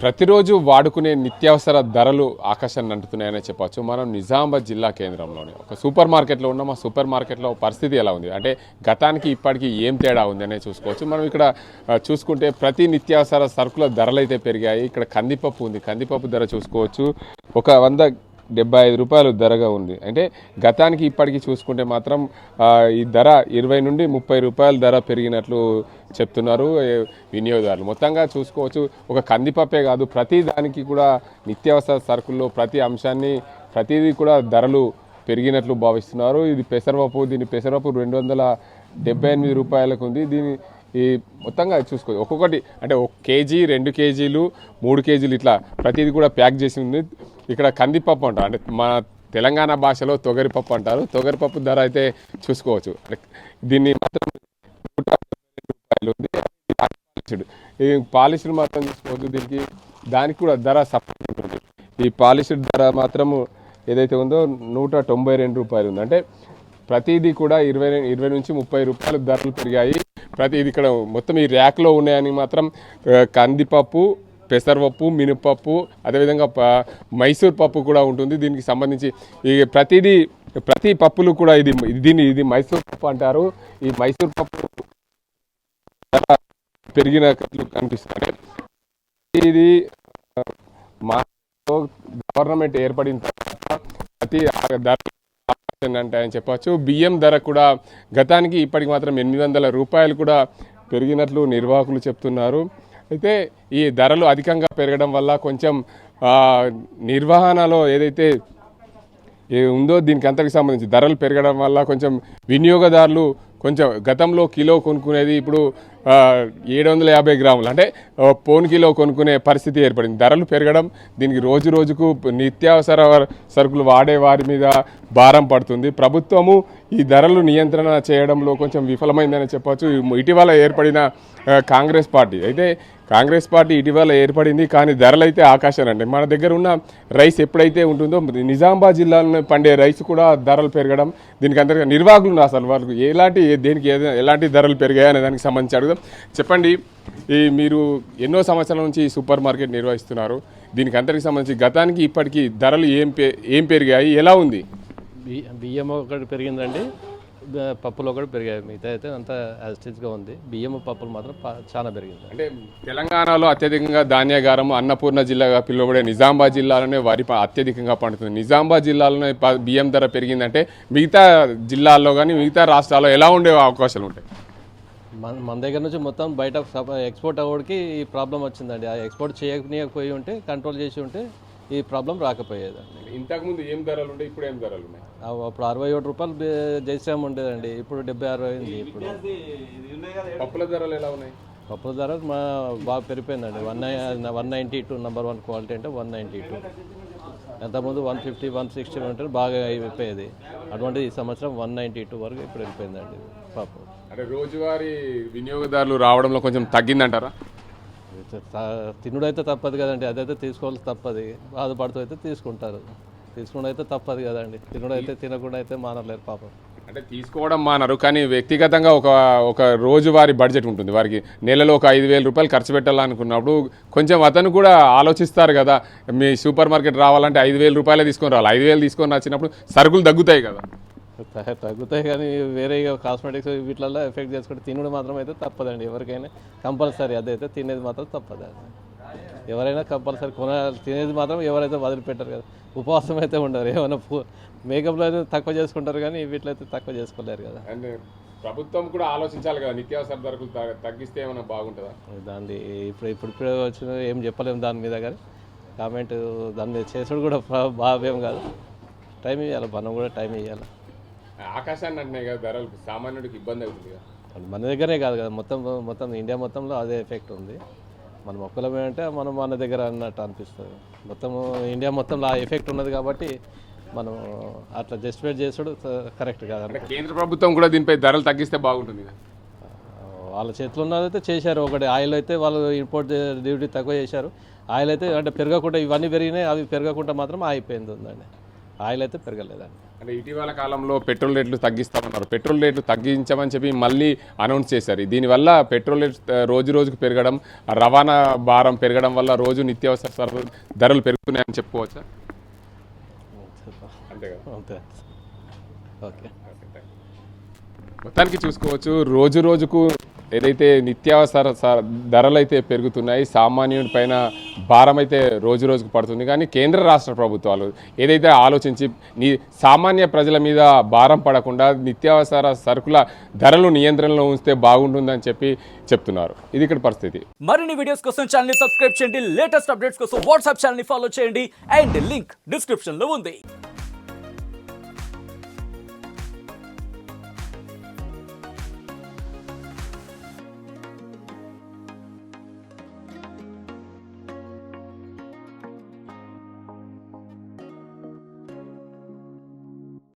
ప్రతిరోజు వాడుకునే నిత్యావసర ధరలు ఆకాశాన్ని అంటున్నాయనే చెప్పచ్చు. మనం నిజామాబాద్ జిల్లా కేంద్రంలోనే. ఒక సూపర్ మార్కెట్లో ఉన్నాం. ఆ సూపర్ మార్కెట్లో పరిస్థితి ఎలా ఉంది? అంటే గతానికి ఇప్పటికీ ఏం తేడా ఉంది అనేది చూసుకోవచ్చు. మనం ఇక్కడ చూసుకుంటే ప్రతి నిత్యావసర సరుకుల ధరలు అయితే పెరిగాయి. ఇక్కడ కందిపప్పు ఉంది. కందిపప్పు ధర చూసుకోవచ్చు. ఒక వంద డెబ్బై ఐదు రూపాయలు ధరగా ఉంది. అంటే గతానికి ఇప్పటికి చూసుకుంటే మాత్రం ఈ ధర ఇరవై నుండి ముప్పై రూపాయల ధర పెరిగినట్లు చెప్తున్నారు వినియోగదారులు. మొత్తంగా చూసుకోవచ్చు ఒక కందిపప్పే కాదు ప్రతి దానికి కూడా నిత్యావసర సరుకుల్లో ప్రతి అంశాన్ని ప్రతిదీ కూడా ధరలు పెరిగినట్లు భావిస్తున్నారు. ఇది పెసరపప్పు దీని పెసరపప్పు రెండు వందల డెబ్బై ఎనిమిది రూపాయలకు ఉంది. దీని ఈ మొత్తంగా చూసుకోవచ్చు ఒక్కొక్కటి అంటే ఒక కేజీ రెండు కేజీలు మూడు కేజీలు ఇట్లా ప్రతిదీ కూడా ప్యాక్ చేసి ఉంది. ఇక్కడ కందిపప్పు అంటారు. అంటే మన తెలంగాణ భాషలో తొగరిపప్పు అంటారు. తొగరిపప్పు ధర అయితే చూసుకోవచ్చు. దీన్ని మాత్రం రూపాయలు ఉంది పాలిష్డ్. ఈ పాలిష్డ్ మాత్రం చూసుకోవచ్చు దీనికి. దానికి కూడా ధర సపరేట్ ఉంటుంది ఈ పాలిష్డ్ ధర మాత్రము ఏదైతే ఉందో నూట తొంభై రెండు రూపాయలు ఉంది అంటే ప్రతిదీ కూడా ఇరవై ఇరవై నుంచి ముప్పై రూపాయలు ధరలు పెరిగాయి. ప్రతి ఇది ఇక్కడ మొత్తం ఈ ర్యాక్లో ఉన్నాయని మాత్రం కందిపప్పు పెసరపప్పు మినపప్పు అదేవిధంగా మైసూర్ పప్పు కూడా ఉంటుంది. దీనికి సంబంధించి ఈ ప్రతిదీ ప్రతి పప్పులు కూడా ఇది దీన్ని ఇది మైసూర్ పప్పు అంటారు. ఈ మైసూర్ పప్పు పెరిగిన కనిపిస్తుంది ఇది మా గవర్నమెంట్ ఏర్పడిన తర్వాత ప్రతి ధరలు అని చెప్పవచ్చు. బియ్యం ధర కూడా గతానికి ఇప్పటికి మాత్రం ఎనిమిది వందల రూపాయలు కూడా పెరిగినట్లు నిర్వాహకులు చెప్తున్నారు. అయితే ఈ ధరలు అధికంగా పెరగడం వల్ల కొంచెం నిర్వహణలో ఏదైతే ఏ ఉందో దీనికి అంతకు సంబంధించి ధరలు పెరగడం వల్ల కొంచెం వినియోగదారులు కొంచెం గతంలో కిలో కొనుక్కునేది ఇప్పుడు ఏడు వందల యాభై గ్రాములు. అంటే పోన్ కిలో కొనుక్కునే పరిస్థితి ఏర్పడింది. ధరలు పెరగడం దీనికి రోజు రోజుకు నిత్యావసర సరుకులు వాడే వారి మీద భారం పడుతుంది. ప్రభుత్వము ఈ ధరలు నియంత్రణ చేయడంలో కొంచెం విఫలమైందని చెప్పవచ్చు ఇటీవల ఏర్పడిన కాంగ్రెస్ పార్టీ. అయితే కాంగ్రెస్ పార్టీ ఇటీవల ఏర్పడింది కానీ ధరలు అయితే ఆకాశాన్ని అండి మన దగ్గర ఉన్న రైస్ ఎప్పుడైతే ఉంటుందో నిజామాబాద్ జిల్లాలో పండే రైస్ కూడా ధరలు పెరగడం దీనికి అందరికీ నిర్వాహకులు ఉన్నారు అసలు వాళ్ళకు ఎలాంటి దేనికి ఎలాంటి ధరలు పెరిగాయి అనే దానికి సంబంధించి అడుగుదాం. చెప్పండి ఈ మీరు ఎన్నో సంవత్సరాల నుంచి ఈ సూపర్ మార్కెట్ నిర్వహిస్తున్నారు. దీనికి అందరికి సంబంధించి గతానికి ఇప్పటికీ ధరలు ఏం పె ఏం పెరిగాయి ఎలా ఉంది? బియ్య ఒకటి పెరిగిందండి. పప్పులు ఒకటి పెరిగాయి. మిగతా అయితే అంతా యాజిటీస్గా ఉంది. బియ్యం పప్పులు మాత్రం చాలా పెరిగింది. అంటే తెలంగాణలో అత్యధికంగా ధాన్యాగారం అన్నపూర్ణ జిల్లాగా పిలువబడే నిజామాబాద్ జిల్లాలోనే వరి అత్యధికంగా పండుతుంది. నిజామాబాద్ జిల్లాలోనే బియ్యం ధర పెరిగిందంటే మిగతా జిల్లాల్లో కానీ మిగతా రాష్ట్రాల్లో ఎలా ఉండే అవకాశాలు ఉంటాయి? మన మన దగ్గర నుంచి మొత్తం బయట సప- ఎక్స్పోర్ట్ అవ్వడానికి ఈ ప్రాబ్లం వచ్చిందండి. ఆ ఎక్స్పోర్ట్ చేయకపోయి ఉంటే కంట్రోల్ చేసి ఉంటే ఈ ప్రాబ్లం రాకపోయేదండి. ఇంతకుముందు ఏం ధరలు ఉండే ఇప్పుడు ఏం ధరలు ఉన్నాయి? అప్పుడు అరవై ఏడు రూపాయలు జైశ్రామ్ ఉండేదండి. ఇప్పుడు డెబ్బై అరవై అయింది ఇప్పుడు. పప్పుల ధరలు ఎలా ఉన్నాయి? పప్పుల ధర మా బాగా పెరిగిపోయిందండి. One one ninety two number one quality అంటే వన్ నైంటీ టూ. ఎంతకుముందు వన్ ఫిఫ్టీ వన్ సిక్స్టీ ఉంటే బాగా అయిపోయేది. అటువంటి ఈ సంవత్సరం వన్ నైంటీ టూ వరకు ఇప్పుడు వెళ్ళిపోయిందండి. పప్పు అంటే రోజువారీ వినియోగదారులు రావడంలో కొంచెం తగ్గిందంటారా? తినుడైతే తప్పదు కదండి. అదైతే తీసుకోవాలి తప్పది. బాధపడుతూ అయితే తీసుకుంటారు. తీసుకుండా అయితే తప్పదు కదండి. తినుడైతే తినకుండా అయితే మానలేరు పాపం. అంటే తీసుకోవడం మానరు కానీ వ్యక్తిగతంగా ఒక ఒక రోజువారి బడ్జెట్ ఉంటుంది. వారికి నెలలో ఒక ఐదు వేల రూపాయలు ఖర్చు పెట్టాలనుకున్నప్పుడు కొంచెం అతను కూడా ఆలోచిస్తారు కదా మీ సూపర్ మార్కెట్ రావాలంటే ఐదు వేల రూపాయలే తీసుకొని రావాలి. ఐదు వేలు తీసుకొని వచ్చినప్పుడు సరుకులు తగ్గుతాయి కదా. తగ్గుతాయి కానీ వేరే కాస్మెటిక్స్ వీటిలలో ఎఫెక్ట్ చేసుకుంటే తినడం మాత్రం అయితే తప్పదండి. ఎవరికైనా కంపల్సరీ అదైతే తినేది మాత్రం తప్పదు. ఎవరైనా కంపల్సరీ కొన తినేది మాత్రం ఎవరైతే వదిలిపెట్టారు కదా. ఉపవాసం అయితే ఉండరు. ఏమైనా మేకప్లో అయితే తక్కువ చేసుకుంటారు కానీ వీటిలో అయితే తక్కువ చేసుకోలేరు కదా. అండ్ ప్రభుత్వం కూడా ఆలోచించాలి కదా నిత్యావసర ధరలు తగ్గిస్తే ఏమైనా బాగుంటుందా? దాన్ని ఇప్పుడు ఇప్పుడు ఇప్పుడు వచ్చిన ఏం చెప్పలేము దాని మీద కానీ. కామెంట్ దాని మీద చేసుడు కూడా భావ్యం కాదు. టైం ఇవ్వాలి మనం కూడా టైం ఇవ్వాలి ఆకాశాన్ని అంటున్నాయి కదా ధరలు సామాన్యుడికి ఇబ్బంది అవుతుంది కదా. మన దగ్గరే కాదు కదా మొత్తం మొత్తం ఇండియా మొత్తంలో అదే ఎఫెక్ట్ ఉంది. మనం ఒక్కలమే అంటే మనం మన దగ్గర అన్నట్టు అనిపిస్తుంది. మొత్తం ఇండియా మొత్తంలో ఆ ఎఫెక్ట్ ఉన్నది కాబట్టి మనం అట్లా జస్టిఫైడ్ చేసుడు కరెక్ట్ కాదు అంటే కేంద్ర ప్రభుత్వం కూడా దీనిపై ధరలు తగ్గిస్తే బాగుంటుంది వాళ్ళ చేతిలో ఉన్నదైతే చేశారు. ఒకటి ఆయిల్ అయితే వాళ్ళు ఇంపోర్ట్ డ్యూటీ తక్కువ చేశారు. ఆయిల్ అయితే అంటే పెరగకుండా ఇవన్నీ పెరిగినాయి అవి పెరగకుండా మాత్రం ఆగిపోయింది ఉందండి. ఆయిల్ అయితే పెరగలేదండి. అంటే ఇటీవల కాలంలో పెట్రోల్ రేట్లు తగ్గిస్తామన్నారు. పెట్రోల్ రేట్లు తగ్గించమని చెప్పి మళ్ళీ అనౌన్స్ చేశారు. దీనివల్ల పెట్రోల్ రేట్లు ఆ, రోజు రోజుకు పెరగడం రవాణా భారం పెరగడం వల్ల రోజు నిత్యావసర ధరలు పెరుగుతున్నాయని చెప్పుకోవచ్చా? అంతే కదా? అంతే ఓకే. మొత్తానికి చూసుకోవచ్చు రోజు రోజుకు ఏదైతే నిత్యావసర ధరలు అయితే పెరుగుతున్నాయి సామాన్యుడి పైన భారం అయితే రోజు రోజుకు పడుతుంది. కానీ కేంద్ర రాష్ట్ర ప్రభుత్వాలు ఏదైతే ఆలోచించి నీ సామాన్య ప్రజల మీద భారం పడకుండా నిత్యావసర సరుకుల ధరలు నియంత్రణలో ఉంచితే బాగుంటుందని చెప్పి చెప్తున్నారు. ఇది ఇక్కడ పరిస్థితి. మరిన్ని వీడియోస్ కోసం ఛానల్ సబ్స్క్రైబ్ చేయండి. లేటెస్ట్ అప్డేట్స్ కోసం వాట్సాప్ ఛానల్ ఫాలో చేయండి. అండ్ లింక్ డిస్క్రిప్షన్లో ఉంది.